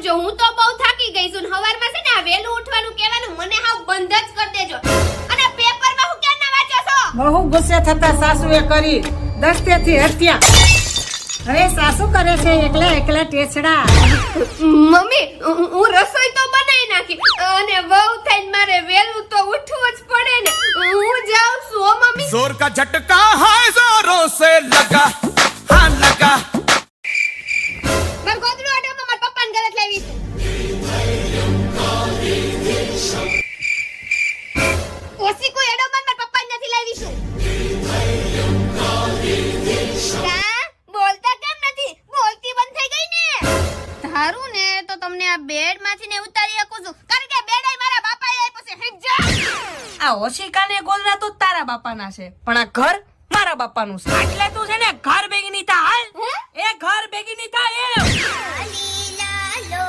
કરજો હું તો બહુ થાકી ગઈ છું સવારમાં છે ને આ વેલું ઉઠવાનું કહેવાનું મને હાવ બંધ જ કરી દેજો. અને પેપરમાં હું કેમ ના વાંચો છો? બહુ ગુસ્સે થતા સાસુએ કરી. દસ્તેથી હત્યા. હવે સાસુ કરે છે એકલા એકલા ટેસડા. મમ્મી હું રસોઈ તો બનાવી નાખી. અને વહુ થઈને મારે વેલું તો ઉઠવું જ પડે ને. હું જાઉં છું મમ્મી. જોર કા ઝટકા હાય જોરો સે લગા. ધારું ને તો તમને આ બેડમાંથી ને ઉતારી શકું છું. કારણ કે બેડ મારા બાપા એ છે હિજા આ ઓશિકાને ગોલરા તો તારા બાપાના છે પણ આ ઘર મારા બાપાનું છે. એટલે તું છે ને ઘર ભેગી ની થા હાલ? એ ઘર ભેગી ની થા એ. લાલો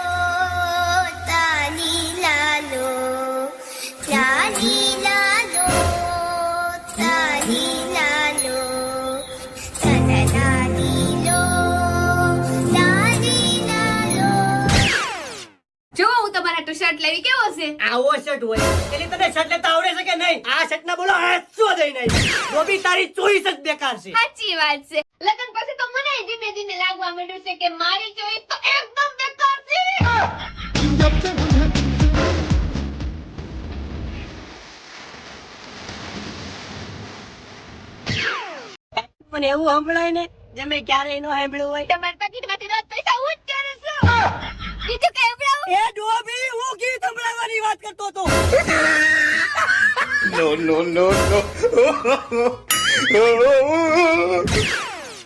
તાલી લાલો તાલી શર્ટ લેવી કેવો છે? આવો શર્ટ હોય. એટલે તને શર્ટ લેતા આવડે છે કે નહીં? આ શર્ટ ના બોલો હાથસો દઈ નહીં ગોબી તારી ચોઈસ જ બેકાર છે. સાચી વાત છે. લગન પછી તો મને ધીમે ધીમે લાગવા માંડ્યું છે કે મારી ચોઈસ તો એકદમ બેકાર છે. મને એવું સંભળાય ને જે મેં ક્યારેય નો સાંભળ્યું હોય. તમારા પાકીટમાંથી રોજ પૈસા હું જ કરું છું બીજું કઈ સંભળાવું એ ડોબી! વાત કરતો હતો no no no no